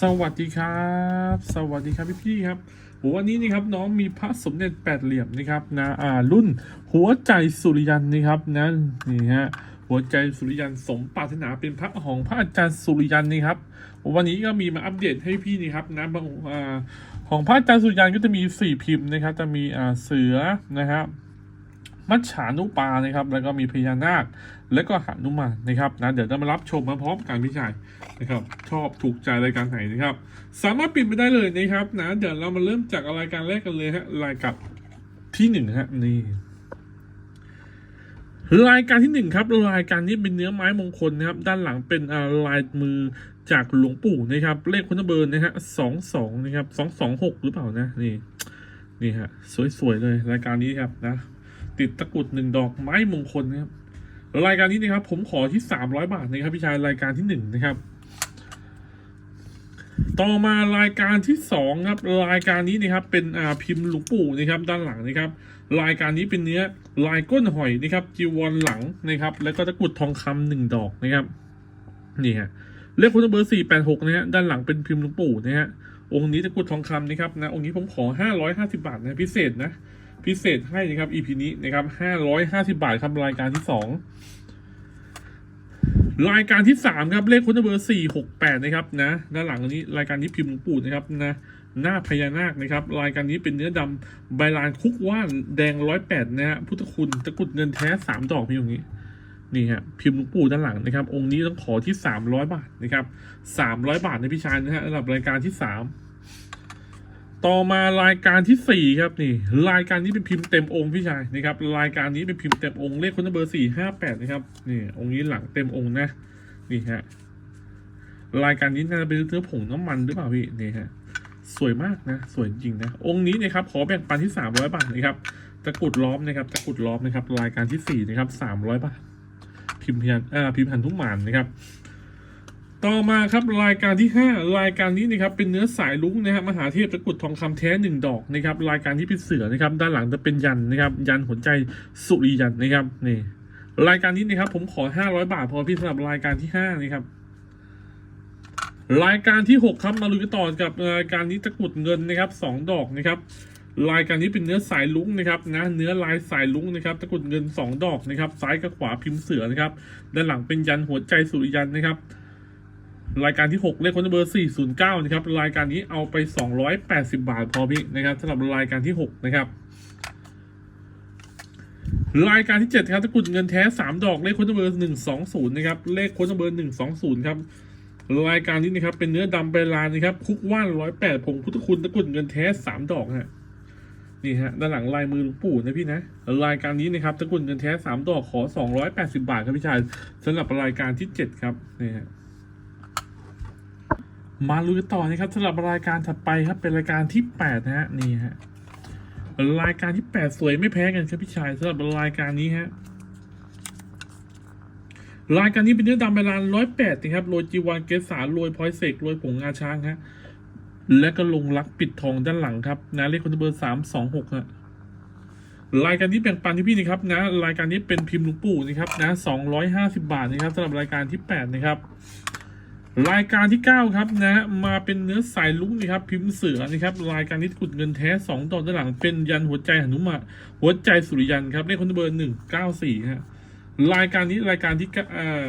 สวัสดีครับ สวัสดีครับพี่พี่ครับวันนี้นี่ครับน้องมีพระสมเด็จแปดเหลี่ยมนะครับนะอ่ารุ่นหัวใจสุริยันนะครับนะนี่ฮะหัวใจสุริยันสมปรารถนาเป็นพระของพระอาจารย์สุริยันนี่ครับวันนี้ก็มีมาอัปเดตให้พี่นี่ครับนะบางอ่าของพระอาจารย์สุริยันก็จะมีสี่พิมพ์นะครับจะมีอ่าเสือนะครับ มัจฉานุปานะครับ แล้วก็มีพญานาค แล้วก็หนุมานนะครับนะเดี๋ยวจะมารับชมมาพร้อมกันพี่ชายนะครับ ชอบถูกใจรายการไหนนะครับ สามารถปิดไปได้เลยนะครับนะเดี๋ยวเรามาเริ่มจากรายการแรกกันเลยฮะรายการที่หนึ่งฮะนี่รายการที่หนึ่งครับรายการนี้เป็นเนื้อไม้มงคลนะครับ ด้านหลังเป็นลายมือจากหลวงปู่นะครับ เลขคุณเบอร์นะฮะสองสองนะครับสองสองหกหรือเปล่านะนี่นี่ฮะสวยๆเลยรายการนี้ครับนะ ติดตะกรุดหนึ่งดอกไม้มงคลนะครับรายการนี้นะครับ ผมขอที่สามร้อยบาทนะครับพี่ชายรายการที่หนึ่งนะครับ ต่อมารายการที่สองครับ รายการนี้นะครับ เป็นอ่าพิมพ์หลวงปู่นะครับ ด้านหลังนะครับ รายการนี้เป็นเนื้อลายก้นหอยนะครับ จีวรหลังนะครับ แล้วก็ตะกรุดทองคำหนึ่งดอกนะครับนี่ฮะเลขคุณเบอร์สี่แปดหกนะฮะด้านหลังเป็นพิมพ์หลวงปู่นะฮะองค์นี้ตะกรุดทองคำนะครับนะองค์นี้ผมขอห้าร้อยห้าสิบาทนะพิเศษนะ พิเศษให้นะครับ EP นี้นะครับห้าร้อยห้าสิบาทครับรายการที่สองรายการที่สามครับเลขคุณเบอร์สี่หกแปดนะครับนะด้านหลังนี้รายการนี้พิมพ์หลวงปู่นะครับนะหน้าพญานาคนะครับ รายการนี้เป็นเนื้อดำใบลานคุกว่านแดงร้อยแปดนะฮะพุทธคุณตะกุดเงินแท้สามดอกพี่ตรงนี้นี่ฮะพิมพ์หลวงปู่ด้านหลังนะครับ องค์นี้ต้องขอที่สามร้อยบาทนะครับสามร้อยบาทในพี่ชายนะฮะสำหรับรายการที่สาม ต่อมารายการที่สี่ครับนี่ รายการนี้เป็นพิมพ์เต็มองค์พี่ชายนะครับ รายการนี้เป็นพิมพ์เต็มองค์เลขคนเบอร์สี่ห้าแปดนะครับนี่องค์นี้หลังเต็มองค์นะนี่ฮะรายการนี้น่าจะเป็นเนื้อผงน้ำมันหรือเปล่าพี่นี่ฮะสวยมากนะ สวยจริงนะองค์นี้นะครับขอแบ่งปันที่สามร้อยบาทนะครับตะกุดล้อมนะครับตะกุดล้อมนะครับ รายการที่สี่นะครับสามร้อยบาทพิมพ์พันอ่าพิมพ์พันธุมานนะครับ ต่อมาครับรายการที่ห้ารายการนี้นะครับเป็นเนื้อสายลุ้งนะครับมหาเทพตะกุดทองคำแท้หนึ่งดอกนะครับรายการที่เป็นเสือนะครับด้านหลังจะเป็นยันนะครับยันหัวใจสุริยันนะครับนี่รายการนี้นะครับผมขอห้าร้อยบาทพอพี่สำหรับรายการที่ห้านะครับรายการที่หกครับมาลุยกันต่อกับรายการนี้ตะกุดเงินนะครับสองดอกนะครับรายการนี้เป็นเนื้อสายลุ้งนะครับนะเนื้อลายสายลุ้งนะครับตะกุดเงินสองดอกนะครับซ้ายกับขวาพิมพ์เสือนะครับด้านหลังเป็นยันหัวใจสุริยันนะครับ รายการที่ 6 เลขคนเบอร์ 409 นะครับ รายการนี้เอาไป 280 บาทพอพี่นะครับสำหรับรายการที่ 6 นะครับ รายการที่ 7 ครับตะกุดเงินแท้ 3 ดอกเลขคนเบอร์ 120 นะครับ เลขคนเบอร์ 120 ครับรายการนี้นะครับเป็นเนื้อดำเบลานนะครับคุกว่าน108ผงพุทธคุณตะกุดเงินแท้3ดอกฮะนี่ฮะด้านหลังลายมือหลวงปู่นะพี่นะรายการนี้นะครับตะกุดเงินแท้3ดอกขอ280บาทครับพี่ชายสำหรับรายการที่7ครับนี่ฮะ มาลุยต่อนะครับสำหรับรายการถัดไปครับเป็นรายการที่แปดนะฮะนี่ฮะรายการที่แปดสวยไม่แพ้กันครับพี่ชายสำหรับรายการนี้ฮะรายการนี้เป็นเนื้อดำเวลาร้อยแปดนะครับโรยจีวานเกสาโรยพลอยเสกโรยผงงาช้างฮะและก็ลงรักปิดทองด้านหลังครับนะเลขคนเบอร์สามสองหกฮะรายการที่แบ่งปันที่พี่นะครับนะรายการนี้เป็นพิมพ์หลวงปู่นะครับนะสองร้อยห้าสิบาทนะครับสำหรับรายการที่แปดนะครับ รายการที่ 9 ครับนะมาเป็นเนื้อสายลุ้งนะครับพิมพ์เสือนะครับรายการนี้กุดเงินแท้2ดอด้านหลังเป็นยันหัวใจหนุมานหัวใจสุริยันครับเลขคนเบอร์หนึ่งเก้าสี่ฮะรายการนี้รายการที่เก้าเอ่อ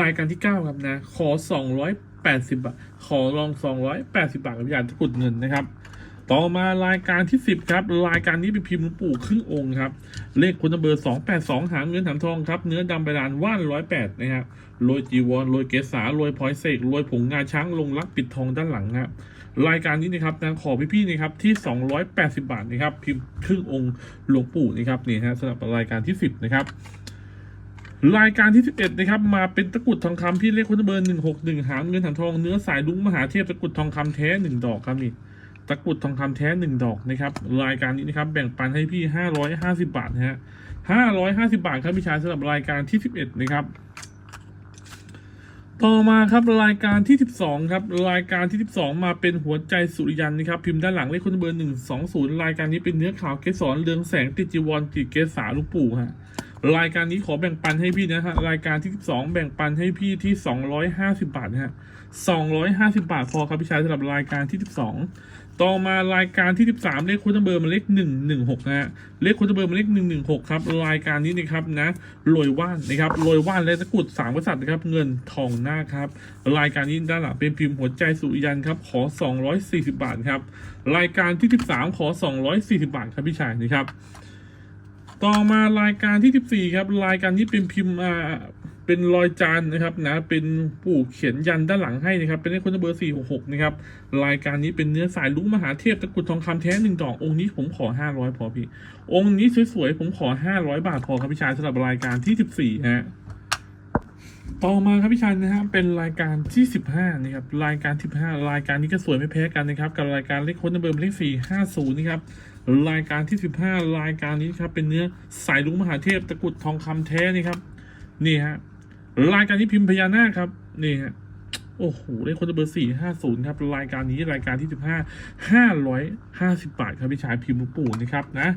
รายการที่ 9 ครับนะขอ 280 บาท ขอลอง 280 บาทกับยานตะกรุดเงินนะครับ ต่อมารายการที่ 10 ครับ รายการนี้เป็นพิมพ์หลวงปู่ครึ่งองค์ครับ เลขคุณเบอร์282หางเงินหางทองครับ เนื้อดำใบลานว่าน108นะครับโรยจีวรโรยเกสาโรยพลอยเสกโรยผงงาช้างลงรักปิดทองด้านหลังครับรายการนี้นะครับนะขอพี่ๆนะครับที่ 280 บาทนะครับพิมพ์ครึ่งองค์หลวงปู่นะครับนี่ฮะสำหรับรายการที่ 10 นะครับ รายการที่ 11 นะครับ มาเป็นตะกรุดทองคำพี่เลขคุณเบอร์ 161 หางเงินหางทองเนื้อสายลุงมหาเทพตะกรุดทองคำแท้หนึ่งดอกครับนี่ ตะกรุดทองคำแท้หนึ่งดอกนะครับรายการนี้นะครับแบ่งปันให้พี่ห้าร้อยห้าสิบาทนะฮะห้าร้อยห้าสิบาทครับพี่ชายสำหรับรายการที่สิบเอ็ดนะครับต่อมาครับรายการที่สิบสองครับ รายการที่สิบสองมาเป็นหัวใจสุริยันนะครับ พิมพ์ด้านหลังเลขคุณเบอร์หนึ่งสองศูนย์รายการนี้เป็นเนื้อขาวเกสรเรืองแสงติจีวรติดเกสาลูกปู่ฮะ รายการนี้ขอแบ่งปันให้พี่นะฮะรายการที่ 12 แบ่งปันให้พี่ที่ 250 บาทนะฮะ250 บาทพอครับพี่ชายสำหรับรายการที่ 12 ต่อมารายการที่ 13 เลขคุณเบอร์มาเลข 116นะฮะเลขคุณเบอร์มาเลข 116 ครับ รายการนี้นะครับนะรวยว่านนะครับรวยว่านและตะกุดสามกษัตริย์นะครับเงินทองหน้าครับรายการนี้ด้านหลังเป็นพิมพ์หัวใจสุริยันครับขอ 240 บาทครับรายการที่ 13 ขอ 240 บาทครับพี่ชายนะครับ ต่อมารายการที่ 14 ครับ รายการนี้เป็นพิมพ์อ่าเป็นรอยจานนะครับนะเป็นปู่เขียนยันด้านหลังให้นะครับ เป็นเลขคนเบอร์ 466 นะครับ รายการนี้เป็นเนื้อสายลุ้งมหาเทพตะกรุดทองคำแท้หนึ่งดอกองค์นี้ผมขอ 500 พอพี่ องค์นี้สวยๆ ผมขอ 500 บาทพอครับพี่ชายสำหรับรายการที่ 14 ฮะต่อมาครับพี่ชันนะฮะเป็นรายการที่15นะครับรายการ 15 รายการนี้ก็สวยไม่แพ้กันนะครับ กับรายการเลขค้ดเบอร์เลข450นะครับ รายการที่ 15 รายการนี้ครับ เป็นเนื้อสายลุงมหาเทพตะกุดทองคำแท้นี่ครับ นี่ฮะรายการที่พิมพ์พญานาคครับ นี่ฮะโอ้โหเลขโค้ดเบอร์450ครับ รายการนี้รายการที่15 550บาทครับพี่ชายพิมพ์ลวงปู่นะครับนะ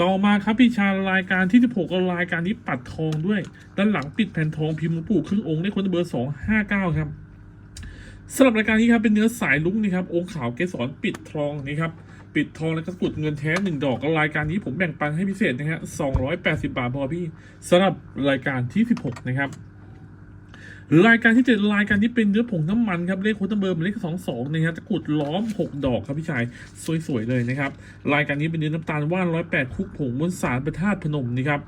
ต่อมาครับพี่ชายรายการที่16ก็รายการนี้ปัดทองด้วย ด้านหลังปิดแผ่นทองพิมพ์ลวงปู่ครึ่งองค์ได้คนเบอร์259ครับสำหรับรายการนี้ครับเป็นเนื้อสายลุงนี่ครับองค์ขาวเกสรปิดทองนี่ครับ ปิดทองแล้วก็กุดเงินแท้หนึ่งดอกรายการนี้ผมแบ่งปันให้พิเศษนะฮะ280บาทพอพี่สำหรับรายการที่16นะครับรายการที่เจ็ดรายการที่เป็นเนื้อผงน้ำมันครับเลขโค้ดเบอร์มาเลขสองสองนะฮะตะกรุดล้อมหกดอกครับพี่ชายสวยๆเลยนะครับรายการนี้เป็นเนื้อน้ำตาลว่านร้อยแปดคุกผงมวลสารพระธาตุพนมนะครับ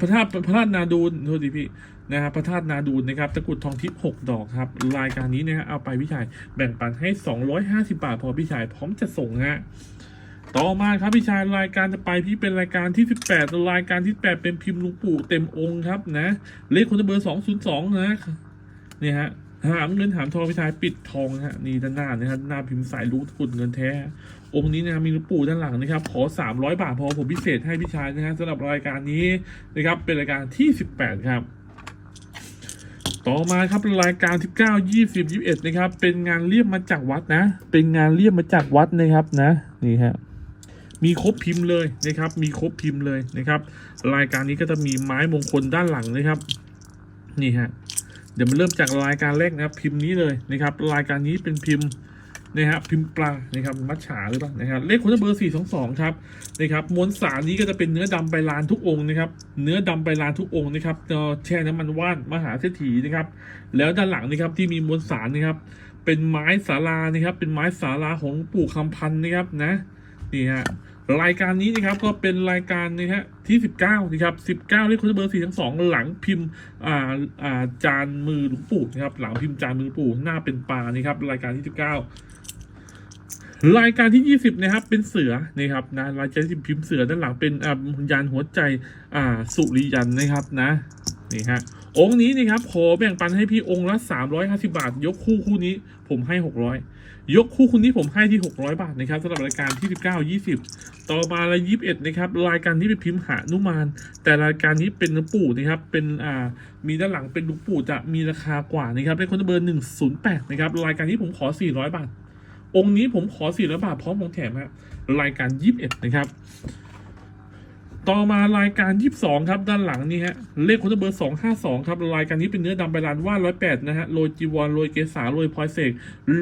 พระธาตุพระธาตุนาดูนโทษทีพี่นะครับพระธาตุนาดูนนะครับตะกรุดทองทิพย์หกดอกครับรายการนี้นะฮะเอาไปพี่ชายแบ่งปันให้สองร้อยห้าสิบาทพอพี่ชายพร้อมจะส่งฮะ ต่อมาครับพี่ชายรายการจะไปพี่เป็นรายการที่ 18รายการที่8เป็นพิมพ์ลุงปู่เต็มองค์ครับนะ เลขคนเบอร์202นะนี่ฮะหามเงินหามทองพี่ชายปิดทองนะฮะนี่ด้านหน้านะครับหน้าพิมพ์สายลูกกุดเงินแท้ องค์นี้นะมีลุงปู่ด้านหลังนะครับ ขอ 300 บาทพอผมพิเศษให้พี่ชายนะฮะสำหรับรายการนี้นะครับเป็นรายการที่ 18 ครับต่อมาครับรายการ 19 20 21 นะครับ เป็นงานเรียบมาจากวัดนะ เป็นงานเรียบมาจากวัดนะครับนะ นี่ฮะ มีครบพิมพ์เลยนะครับ มีครบพิมพ์เลยนะครับ รายการนี้ก็จะมีไม้มงคลด้านหลังนะครับ นี่ฮะ เดี๋ยวมาเริ่มจากรายการแรกนะครับ พิมพ์นี้เลยนะครับ รายการนี้เป็นพิมพ์นะครับพิมพ์ปลานะครับมัจฉาหรือเปล่านะครับเลขคนเบอร์สี่สองสองครับนะครับมวลสารนี้ก็จะเป็นเนื้อดำใบลานทุกองค์นะครับเนื้อดำใบลานทุกองค์นะครับแช่น้ำมันว่านมหาเศรษฐีนะครับ แล้วด้านหลังนะครับที่มีมวลสารนะครับ เป็นไม้สารานะครับ เป็นไม้สาราของปู่คำพันธ์นะครับนะ นี่ฮะรายการนี้นะครับก็เป็นรายการนะฮะที่ 19นะครับ19เลขคุณเบอร์สีทั้งสองหลังพิมพ์อ่าอ่าจานมือหลวงปู่นะครับหลังพิมพ์จานมือหลวงปู่หน้าเป็นปลานะครับรายการที่ 19 รายการที่ 20นะครับเป็นเสือนะครับนะรายการที่พิมพ์เสือด้านหลังเป็นอ่ายานหัวใจอ่าสุริยันนะครับนะ นี่ฮะองค์นี้นะครับขอแบ่งปันให้พี่องค์ละ 350 บาท ยกคู่คู่นี้ผมให้ 600 ยกคู่คุณนี้ผมให้ที่ 600 บาทนะครับสำหรับรายการที่ 19 20 ต่อมาละ21 นะครับรายการนี้เป็นพิมพ์หานุมาน แต่รายการนี้เป็นหลวงปู่นะครับเป็นอ่ามีด้านหลังเป็นหลวงปู่จะมีราคากว่านะครับเลขคนเบอร์ 108 นะครับรายการนี้ผมขอ 400 บาท องค์นี้ผมขอ 400 บาทพร้อมของแถมครับรายการ 21 นะครับ ต่อมารายการ 22 ครับ ด้านหลังนี่ฮะ เลขคนเบอร์ 252 ครับ รายการนี้เป็นเนื้อดำใบลานว่าน108 นะฮะ โรยจีวร โรยเกสา โรยพลอยเสก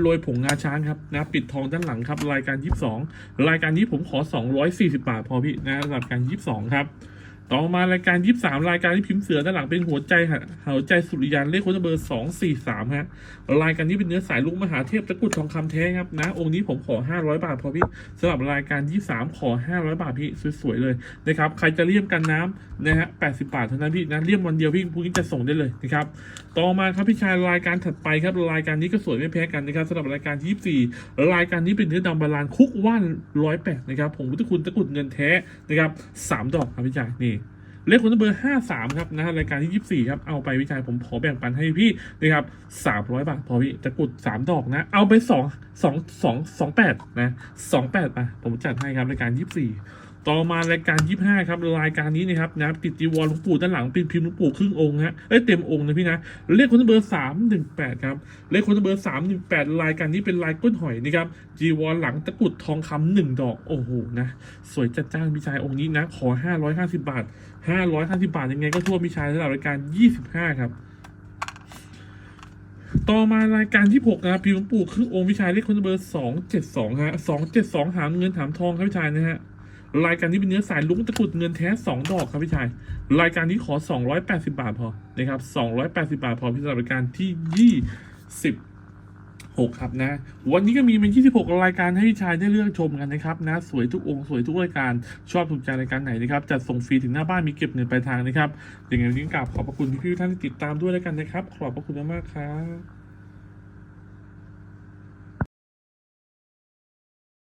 โรยผงงาช้างครับ นะ ปิดทองด้านหลังครับ รายการ 22 รายการนี้ผมขอ 240 บาทพอพี่นะสำหรับการ 22 ครับ ต่อมารายการ23รายการที่พิมพ์เสือด้านหลังเป็นหัวใจฮะหัวใจสุริยันเลขคนเบอร์243ฮะรายการนี้เป็นเนื้อสายลูกมหาเทพตะกุดทองคำแท้ครับนะ องค์นี้ผมขอ500บาทพอพี่สำหรับรายการ23ขอ500บาทพี่สวยๆเลยนะครับใครจะเลี่ยมกันน้ำนะฮะ80บาทเท่านั้นพี่นะเลี่ยมวันเดียวพี่พรุ่งนี้จะส่งได้เลยนะครับต่อมาครับพี่ชายรายการถัดไปครับรายการนี้ก็สวยไม่แพ้กันนะครับสำหรับรายการที่24รายการนี้เป็นเนื้อดำบาลานคุกว่าน108นะครับผมพุทธคุณตะกุดเงินแท้นะครับสามดอกครับพี่ชายนี่ เลขคุณเบอร์ห้าสามครับนะฮะรายการที่ยี่สี่ครับเอาไปวิจัยผมขอแบ่งปันให้พี่นะครับสามร้อยบาทพอพี่ตะกุดสามดอกนะ เอาไปสองสองสองสองแปดนะสองแปดไปผมจัดให้ครับรายการยี่สี่ ต่อมารายการยี่ห้าครับรายการนี้นะครับนะติดจีวรหลวงปู่ด้านหลังเป็นพิมพ์หลวงปู่ครึ่งองค์ฮะเอ้ยเต็มองค์นะพี่นะเลขคุณเบอร์สามหนึ่งแปดครับเลขคุณเบอร์สามหนึ่งแปดรายการนี้เป็นลายก้นหอยนะครับจีวรหลังตะกุดทองคำหนึ่งดอกโอ้โหนะสวยจัดจ้านพี่ชายองค์นี้นะขอห้าร้อยห้าสิบบาทห้าร้อยห้าสิบาทยังไงก็ทั่วมีชายสำหรับรายการยี่สิบห้าครับต่อมารายการที่หกนะครับปีหลวงปู่ครึ่งองค์พิชัยเลขคนเบอร์สองเจ็ดสองฮะสองเจ็ดสองหามเงินถามทองครับพี่ชายนะฮะ รายการนี้เป็นเนื้อสายลุงตะกุดเงินแท้สองดอกครับพี่ชาย รายการนี้ขอสองร้อยแปดสิบาทพอนะครับสองร้อยแปดสิบาทพอพี่สำหรับราการที่ยี่สิบหกครับนะวันนี้ก็มีเป็นยี่สิบหกรายการให้พี่ชายได้เลือกชมกันนะครับนะสวยทุกองค์สวยทุกรายการชอบถูกใจรายการไหนนะครับจัดส่งฟรีถึงหน้าบ้านมีเก็บเงินปลายทางนะครับอยังไงวันนี้กราบขอบพระคุณพี่ๆท่านที่ติดตามด้วยแล้วกันนะครับ ขอบพระคุณมากๆครับ